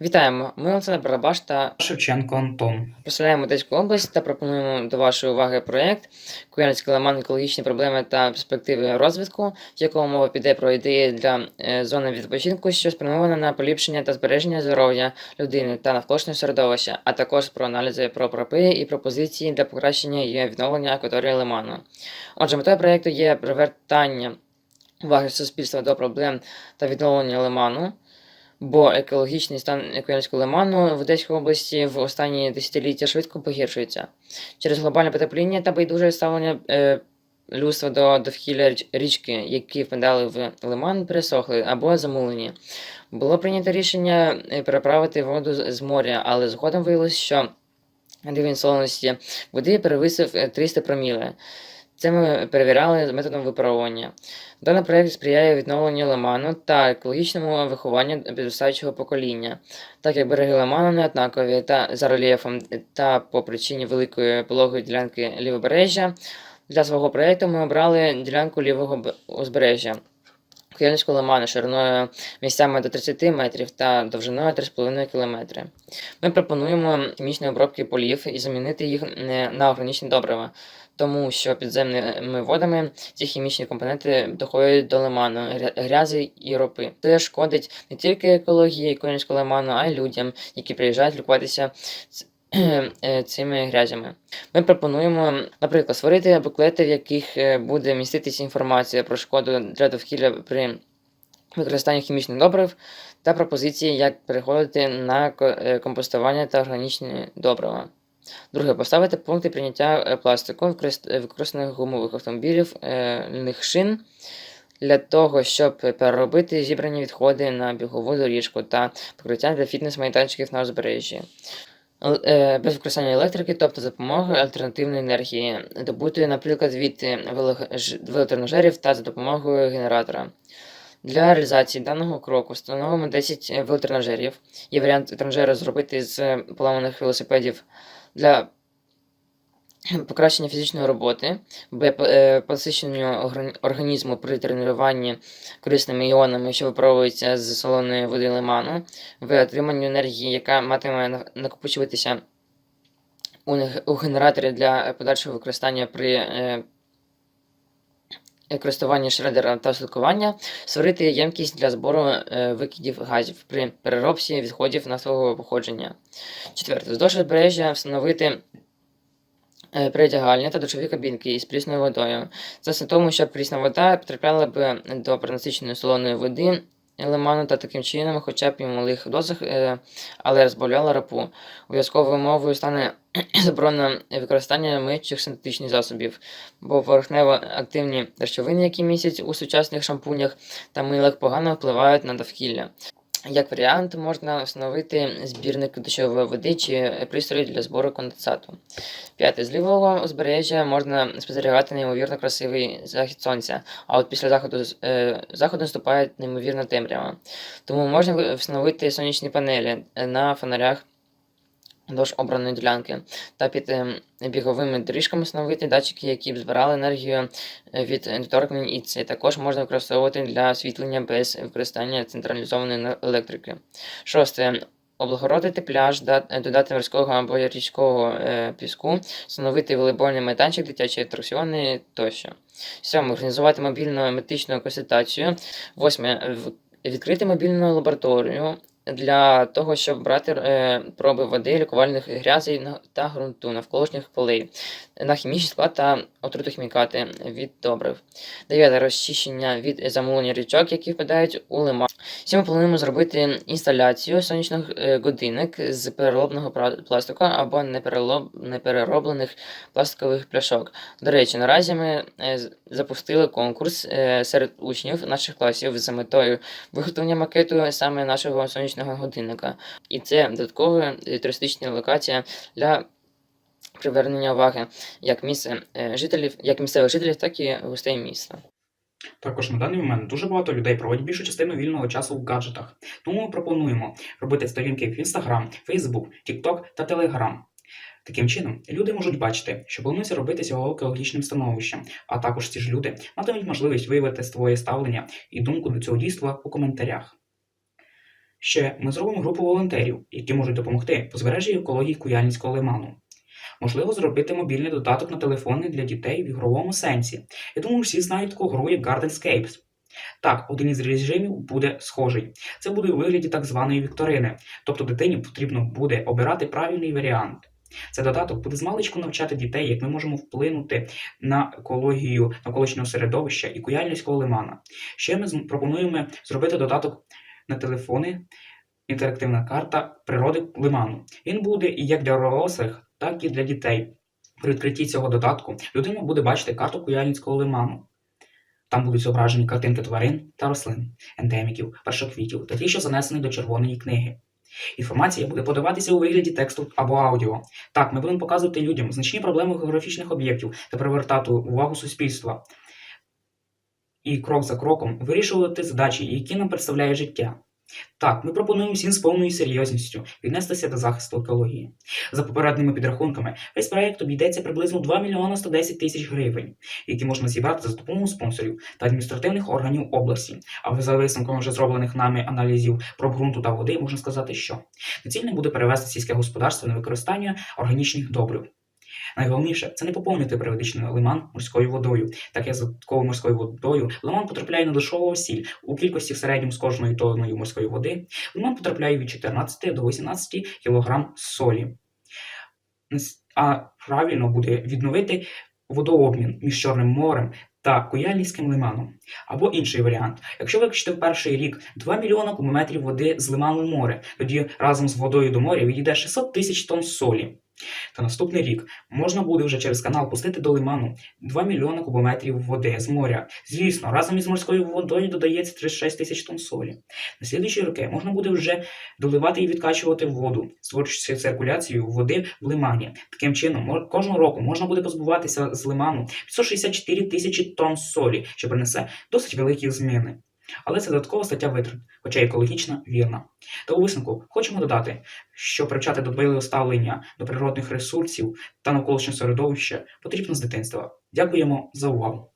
Вітаємо! Ми Олександр Барабаш та Шевченко Антон. представляємо Одеську область та пропонуємо до вашої уваги проєкт Куяльницький лиман екологічні проблеми та перспективи розвитку, в якому мова піде про ідеї для е, зони відпочинку, що спрямована на поліпшення та збереження здоров'я людини та навколишнього середовища, а також про аналізи про пропи і пропозиції для покращення і відновлення акваторії лиману. Отже, метою проєкту є привертання уваги суспільства до проблем та відновлення лиману. Бо екологічний стан Куяльницького лиману в Одеській області в останні десятиліття швидко погіршується через глобальне потепління та байдуже ставлення е, людства до довкілля річки, які впадали в лиман, пересохли або замулені. Було прийнято рішення е, переправити воду з моря, але згодом виявилось, що рівень солоності води перевисив е, 300 проміле. Це ми перевіряли методом випаровування. Даний проєкт сприяє відновленню лиману та екологічному вихованню підростаючого покоління, так як береги лиману не однакові та за рельєфом та по причині великої пологої ділянки лівобережжя. Для свого проєкту ми обрали ділянку лівого узбережжя. Куяльницького лиману шириною місцями до 30 метрів та довжиною 3,5 км. Ми пропонуємо хімічні обробки полів і замінити їх е, на органічні добрива, тому що підземними водами ці хімічні компоненти доходять до лиману, грязи і ропи. Це шкодить не тільки екології Куяльницького лиману, а й людям, які приїжджають лікуватися е, цими грязями. Ми пропонуємо, наприклад, створити буклети, в яких е, буде міститися інформація про шкоду для довкілля при використанні хімічних добрив та пропозиції, як переходити на ко- е, компостування та органічні добрива. Друге, поставити пункти прийняття е, пластику, е, використаних гумових автомобілів, е, льняних шин для того, щоб переробити зібрані відходи на бігову доріжку та покриття для фітнес-майданчиків на узбережжі. Без використання електрики, тобто за допомогою альтернативної енергії, добутої, наприклад, від велотренажерів та за допомогою генератора. Для реалізації даного кроку встановимо 10 велотренажерів. Є варіант тренажера зробити з поламаних велосипедів для покращення фізичної роботи, б. е, посиченню організму при тренуванні корисними іонами, що випаровуються з солоної води лиману, в отриманню енергії, яка матиме накопичуватися у, генераторі для подальшого використання при е, користуванні шредера та слідкування, створити ємкість для збору е, викидів газів при переробці відходів на свого походження. Четверте, вздовж узбережжя встановити е, передягальні та душові кабінки із прісною водою. Це все тому, що прісна вода потрапляла б до перенасиченої солоної води лиману та таким чином, хоча б і в малих дозах, е, але розбавляла рапу. Обов'язковою мовою стане заборона використання миючих синтетичних засобів, бо поверхнево активні речовини, які містять у сучасних шампунях та милах, погано впливають на довкілля. Як варіант, можна встановити збірник дощової води чи пристрої для збору конденсату. П'яте. З лівого узбережжя можна спостерігати неймовірно красивий захід сонця, а от після заходу, е, заходу наступає неймовірна темрява. Тому можна встановити сонячні панелі е, на фонарях вздовж обраної ділянки та під е, біговими доріжками встановити датчики, які б збирали енергію е, від доторкнень, і це також можна використовувати для освітлення без використання централізованої електрики. Шосте. Облагородити пляж, е, додати морського або річкового е, піску, встановити волейбольний майданчик, дитячі атракціони тощо. Сьоме. Організувати мобільну медичну консультацію. Восьме. Відкрити мобільну лабораторію для того, щоб брати е, проби води, лікувальних грязей та ґрунту навколишніх полей на хімічний склад та отрутохімікати від добрив. Дев'яте розчищення від замулення річок, які впадають у лиман. Ми плануємо зробити інсталяцію сонячних е, годинник з переробного пластику або неперероблених пластикових пляшок. До речі, наразі ми е, запустили конкурс серед учнів наших класів за метою виготовлення макету саме нашого сонячного годинника. І це додаткова е, туристична локація для привернення уваги як місце е, жителів, як місцевих жителів, так і гостей міста. Також на даний момент дуже багато людей проводять більшу частину вільного часу в гаджетах. Тому ми пропонуємо робити сторінки в Instagram, Facebook, TikTok та Telegram. Таким чином, люди можуть бачити, що планується робити з його екологічним становищем, а також ці ж люди матимуть можливість виявити своє ставлення і думку до цього дійства у коментарях. Ще ми зробимо групу волонтерів, які можуть допомогти по збереженню екології Куяльницького лиману. Можливо, зробити мобільний додаток на телефони для дітей в ігровому сенсі. Я думаю, всі знають таку гру, як Gardenscapes. Так, один із режимів буде схожий. Це буде у вигляді так званої вікторини, тобто дитині потрібно буде обирати правильний варіант. Цей додаток буде змалечку навчати дітей, як ми можемо вплинути на екологію навколишнього середовища і куяльницького лимана. Ще ми пропонуємо зробити додаток на телефони, інтерактивна карта природи лиману. Він буде і як для дорослих, так і для дітей. При відкритті цього додатку людина буде бачити карту Куяльницького лиману. Там будуть зображені картинки тварин та рослин, ендеміків, першоквітів та ті, що занесені до червоної книги. Інформація буде подаватися у вигляді тексту або аудіо. Так, ми будемо показувати людям значні проблеми географічних об'єктів та привертати увагу суспільства. І крок за кроком вирішувати задачі, які нам представляє життя. Так, ми пропонуємо всім з повною серйозністю віднестися до захисту екології. За попередніми підрахунками, весь проект обійдеться приблизно 2 мільйона 110 тисяч гривень, які можна зібрати за допомогою спонсорів та адміністративних органів області. А за висновком вже зроблених нами аналізів про ґрунту та води, можна сказати, що доцільно буде перевести сільське господарство на використання органічних добрив. Найголовніше це не поповнювати періодично лиман морською водою, так як з додатковою морською водою лиман потрапляє на дошову сіль у кількості в середньому з кожною тонною морської води. Лиман потрапляє від 14 до 18 кг солі. А правильно буде відновити водообмін між Чорним морем та Куяльницьким лиманом. Або інший варіант. Якщо виключити в перший рік 2 мільйона кубометрів води з лиману в море, тоді разом з водою до моря відійде 600 тисяч тонн солі. Та наступний рік можна буде вже через канал пустити до лиману 2 мільйони кубометрів води з моря. Звісно, разом із морською водою додається 36 тисяч тонн солі. На слідуючі роки можна буде вже доливати і відкачувати воду, створюючи циркуляцію води в лимані. Таким чином, кожного року можна буде позбуватися з лиману 564 тисячі тонн солі, що принесе досить великі зміни. Але це додаткова стаття витрат, хоча екологічна вірна. Та у висновку хочемо додати, що привчати до ставлення до природних ресурсів та навколишнього середовища потрібно з дитинства. Дякуємо за увагу!